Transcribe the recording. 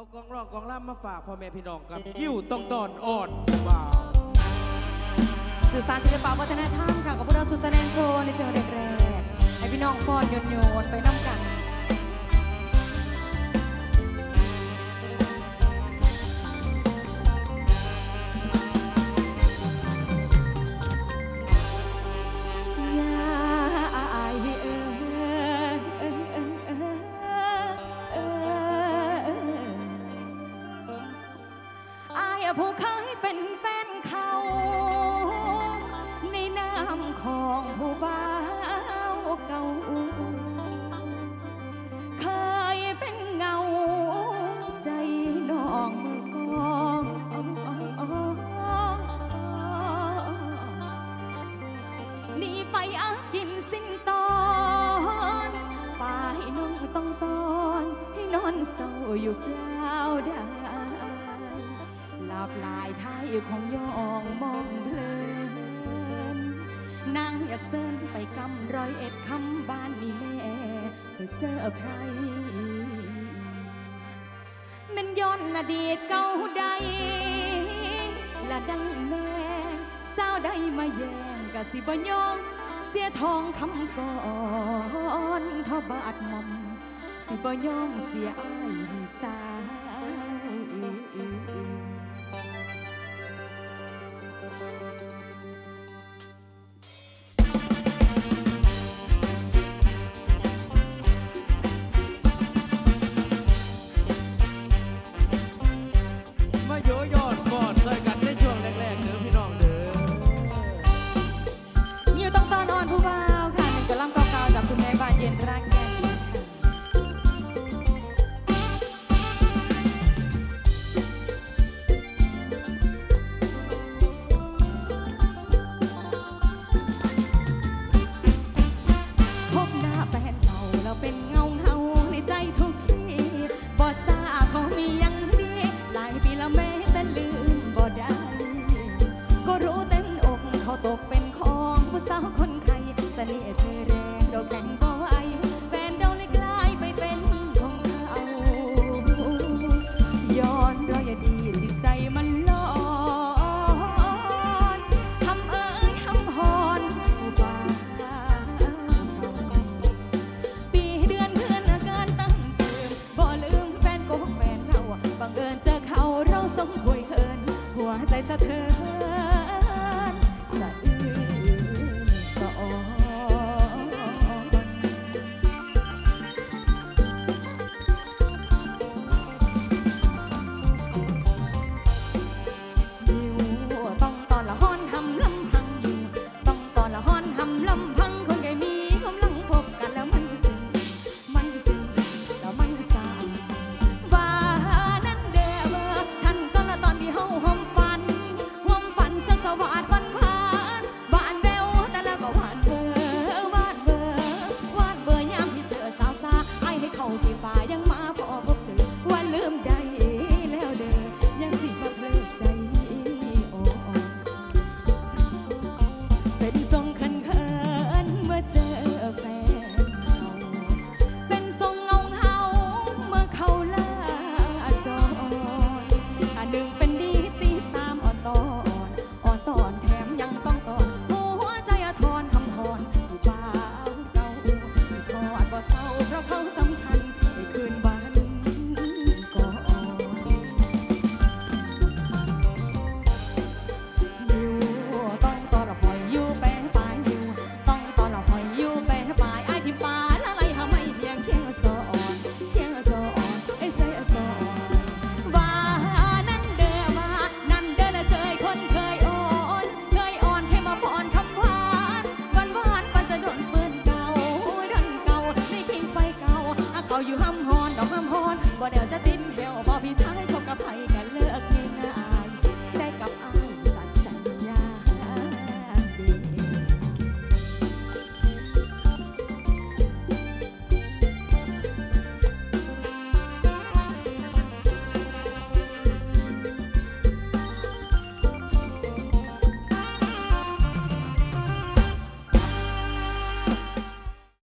เอากองร้องกองล่ำมาฝากพ่อแม่พี่น้องกับยิ้วต้องตอนอ่อนบ่าวสืบสานศิลปวัฒนธรรมค่ะกับพวกเราสุดแสดงโชว์ในเชิงแรกๆให้พี่น้องฟอนโยนโยนๆไปน้ำกัน ผู้เคยเป็นแฟนเขา ในนามของผู้บ่าวเก่า เคยเป็นเงา ใจน้องมื่อกอนหนีไปอากินสิ้นตอนปาให้น้องต้องตอน ให้นอนเศร้าอยู่กลาวดา หลับลายไทยของยองมองเพลินนางอยากเซินไปกำร้อยเอ็ดคำบ้านมีแม่เพื่อเสื้อร์ไพรมันย้อนอดีตเก่าใดละดังแม่สาวใดมาแย่งกะสิบยอมเสียทองคำก่อนทบาดหมอมสิบยอมเสียอายให้สาวมา สมหวยเขิน หัวใจสะเทือน